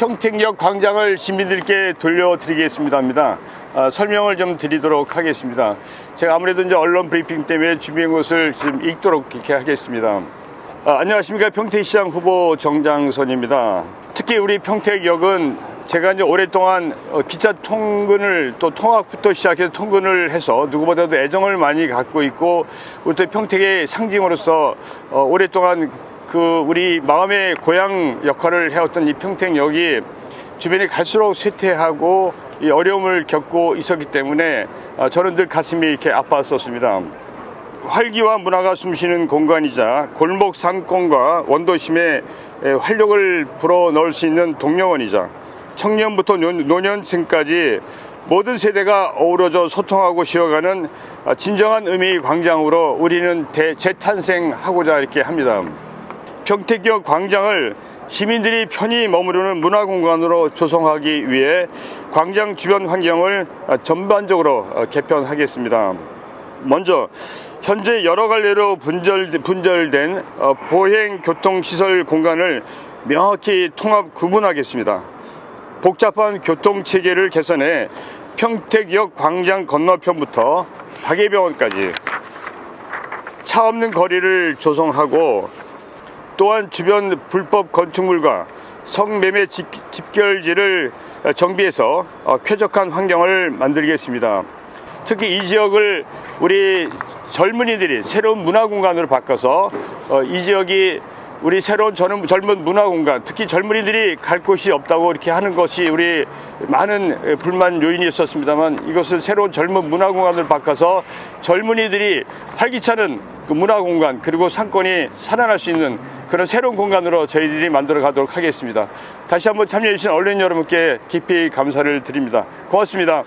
평택역 광장을 시민들께 돌려드리겠습니다. 아, 설명을 좀 드리도록 하겠습니다. 제가 아무래도 이제 언론 브리핑 때문에 주변 곳을 좀 읽도록 이렇게 하겠습니다. 아, 안녕하십니까 평택시장 후보 정장선입니다. 특히 우리 평택역은 제가 이제 오랫동안 어, 기차 통근을 또 통학부터 시작해서 통근을 해서 누구보다도 애정을 많이 갖고 있고 우리 또 평택의 상징으로서 어, 오랫동안 그 우리 마음의 고향 역할을 해왔던 이 평택역이 주변이 갈수록 쇠퇴하고 이 어려움을 겪고 있었기 때문에 어, 저는 늘 가슴이 이렇게 아팠었습니다. 활기와 문화가 숨쉬는 공간이자 골목 상권과 원도심에 에, 활력을 불어 넣을 수 있는 동료원이자 청년부터 노- 노년층까지 모든 세대가 어우러져 소통하고 쉬어가는 아, 진정한 의미의 광장으로 우리는 대- 재탄생하고자 이렇게 합니다. 평택역 광장을 시민들이 편히 머무르는 문화공간으로 조성하기 위해 광장 주변 환경을 아, 전반적으로 어, 개편하겠습니다. 먼저 현재 여러 갈래로 분절, 분절된 어, 보행 교통시설 공간을 명확히 통합 구분하겠습니다. 복잡한 교통 체계를 개선해 평택역 광장 건너편부터 박예병원까지 차 없는 거리를 조성하고 또한 주변 불법 건축물과 성매매 집, 집결지를 정비해서 어, 쾌적한 환경을 만들겠습니다. 특히 이 지역을 우리 젊은이들이 새로운 문화 공간으로 바꿔서 어, 이 지역이 우리 새로운 젊은, 문화 공간, 특히 젊은이들이 갈 곳이 없다고 이렇게 하는 것이 우리 많은 불만 요인이 있었습니다만 이것을 새로운 젊은 문화 공간으로 바꿔서 젊은이들이 활기차는 그 문화 공간 그리고 상권이 살아날 수 있는 그런 새로운 공간으로 저희들이 만들어 가도록 하겠습니다. 다시 한번 참여해주신 언론 여러분께 깊이 감사를 드립니다. 고맙습니다.